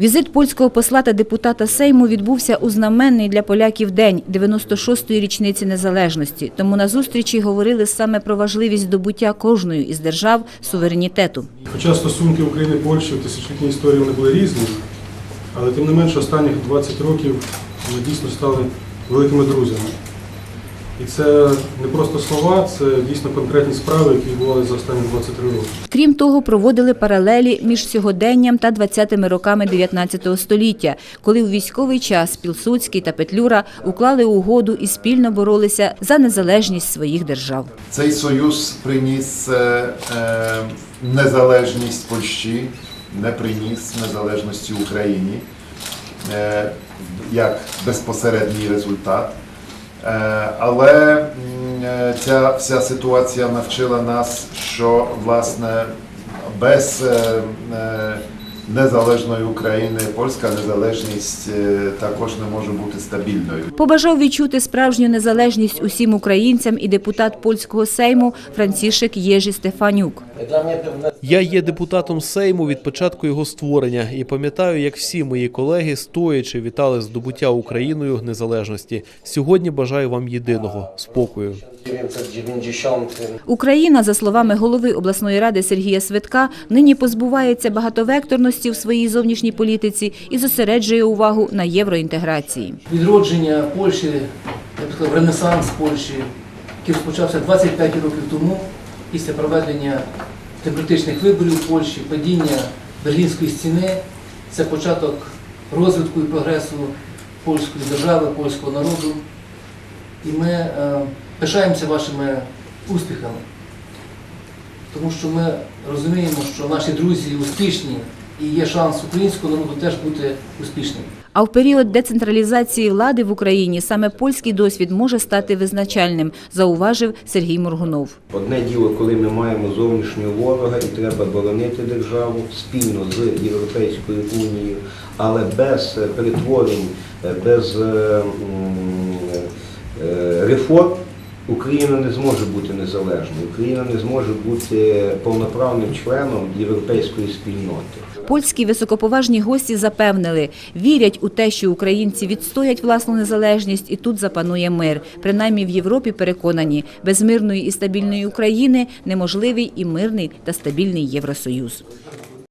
Візит польського посла та депутата Сейму відбувся у знаменний для поляків день 96-ї річниці незалежності. Тому на зустрічі говорили саме про важливість здобуття кожної із держав суверенітету. Хоча стосунки України і Польщі в тисячолітній історії вони були різні, але тим не менше останніх 20 років ми дійсно стали великими друзями. І це не просто слова, це дійсно конкретні справи, які відбувалися за останні 23 роки. Крім того, проводили паралелі між сьогоденням та 20-ми роками 19 століття, коли у військовий час Пілсудський та Петлюра уклали угоду і спільно боролися за незалежність своїх держав. Цей союз приніс е, е, незалежність Польщі, не приніс незалежності Україні е, як безпосередній результат. Е, але е, ця вся ситуація навчила нас, що власне без е, незалежної України польська незалежність е, також не може бути стабільною. Побажав відчути справжню незалежність усім українцям і депутат польського сейму Францішек Єжі Стефанюк. Я є депутатом Сейму від початку його створення і пам'ятаю, як всі мої колеги стоячи вітали здобуття Україною незалежності. Сьогодні бажаю вам єдиного спокою. 1990 Україна, за словами голови обласної ради Сергія Светка, нині позбувається багатовекторності в своїй зовнішній політиці і зосереджує увагу на євроінтеграції. відродження Польщі, я б сказав, ренесанс Польщі, який розпочався 25 років тому після проведення демократичних виборів в Польщі, падіння Берлінської стіни. Це початок розвитку і прогресу польської держави, польського народу. І ми е, пишаємося вашими успіхами, тому що ми розуміємо, що наші друзі успішні і є шанс українського народу теж бути успішним. А в період децентралізації влади в Україні саме польський досвід може стати визначальним, зауважив Сергій Моргунов. Одне діло, коли ми маємо зовнішнього ворога і треба боронити державу спільно з Європейською Унією, але без перетворень, без е, е, реформ Україна не зможе бути незалежною. Україна не зможе бути повноправним членом європейської спільноти. Польські високоповажні гості запевнили, вірять у те, що українці відстоять власну незалежність і тут запанує мир. Принаймні в Європі переконані, без мирної і стабільної України неможливий і мирний та стабільний Євросоюз.